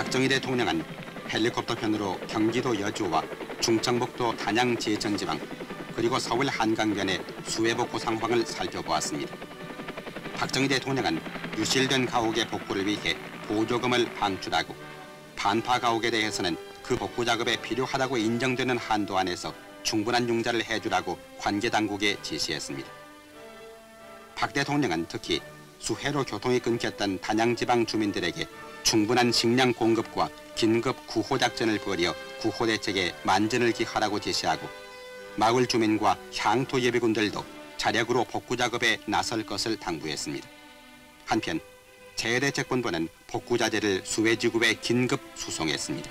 박정희 대통령은 헬리콥터 편으로 경기도 여주와 충청북도 단양 제천지방 그리고 서울 한강변의 수해 복구 상황을 살펴보았습니다. 박정희 대통령은 유실된 가옥의 복구를 위해 보조금을 방출하고 반파 가옥에 대해서는 그 복구 작업에 필요하다고 인정되는 한도 안에서 충분한 융자를 해주라고 관계 당국에 지시했습니다. 박 대통령은 특히 수해로 교통이 끊겼던 단양 지방 주민들에게 충분한 식량 공급과 긴급 구호 작전을 벌여 구호 대책에 만전을 기하라고 지시하고 마을 주민과 향토 예비군들도 자력으로 복구 작업에 나설 것을 당부했습니다. 한편 재해대책본부는 복구 자재를 수해지구에 긴급 수송했습니다.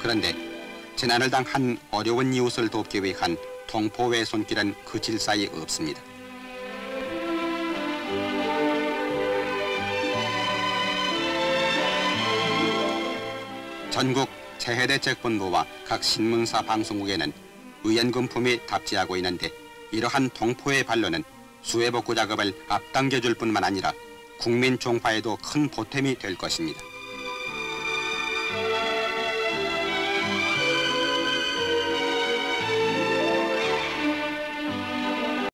그런데 재난을 당한 어려운 이웃을 돕기 위한 동포의 손길은 그칠 사이 없습니다. 전국 재해대책본부와 각 신문사 방송국에는 의연금품이 답지하고 있는데 이러한 동포의 반론은 수해복구 작업을 앞당겨줄 뿐만 아니라 국민 종파에도 큰 보탬이 될 것입니다.